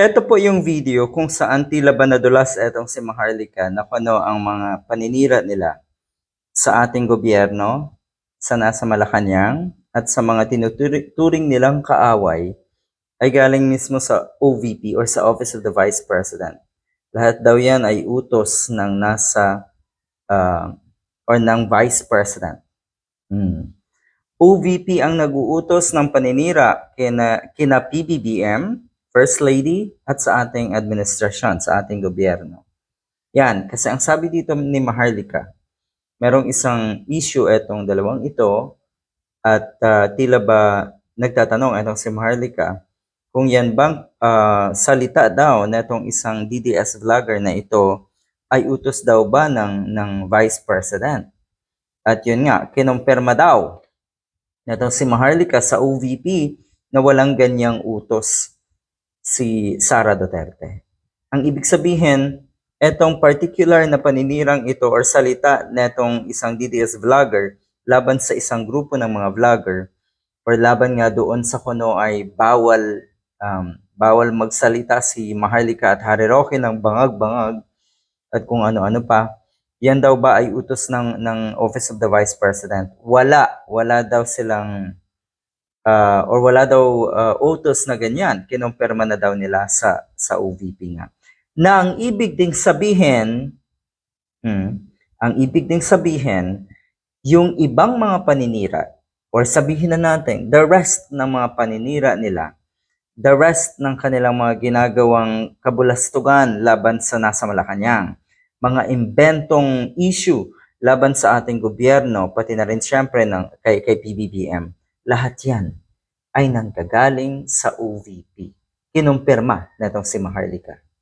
Ito po yung video kung saan tila ba nadulas etong si Maharlika na kung ano ang mga paninira nila sa ating gobyerno, sa nasa Malacanang, at sa mga tinuturing nilang kaaway ay galing mismo sa OVP or sa Office of the Vice President. Lahat daw yan ay utos ng nasa ah, or ng Vice President. Hmm. OVP ang nag-uutos ng paninira kina, kina PBBM, First Lady, at sa ating administrasyon, sa ating gobyerno. Yan, kasi ang sabi dito ni Maharlika, merong isang issue etong dalawang ito at ah, tila ba nagtatanong etong si Maharlika kung yan bang ah, salita daw na itong isang DDS vlogger na ito ay utos daw ba ng, ng Vice President. At yun nga, kinumpirma daw na itong si Maharlika sa OVP na walang ganyang utos si Sara Duterte. Ang ibig sabihin, etong particular na paninirang ito or salita na itong isang DDS vlogger laban sa isang grupo ng mga vlogger or laban nga doon sa kuno ay bawal um, bawal magsalita si Maharlika at Harry Roque ng bangag-bangag at kung ano-ano pa. Yan daw ba ay utos ng, ng Office of the Vice President? Wala. Wala daw silang ah, or wala daw ah, utos na ganyan. Kinumpirma na daw nila sa, sa OVP nga. Na ang ibig ding sabihin, hmm, ang ibig ding sabihin, yung ibang mga paninira, or sabihin na natin, the rest ng mga paninira nila, the rest ng kanilang mga ginagawang kabulastugan laban sa nasa Malacanang, mga imbentong issue laban sa ating gobyerno, pati na rin siyempre ng, kay, kay PBBM, lahat yan ay nanggagaling sa OVP. Kinumpirma na itong si Maharlika.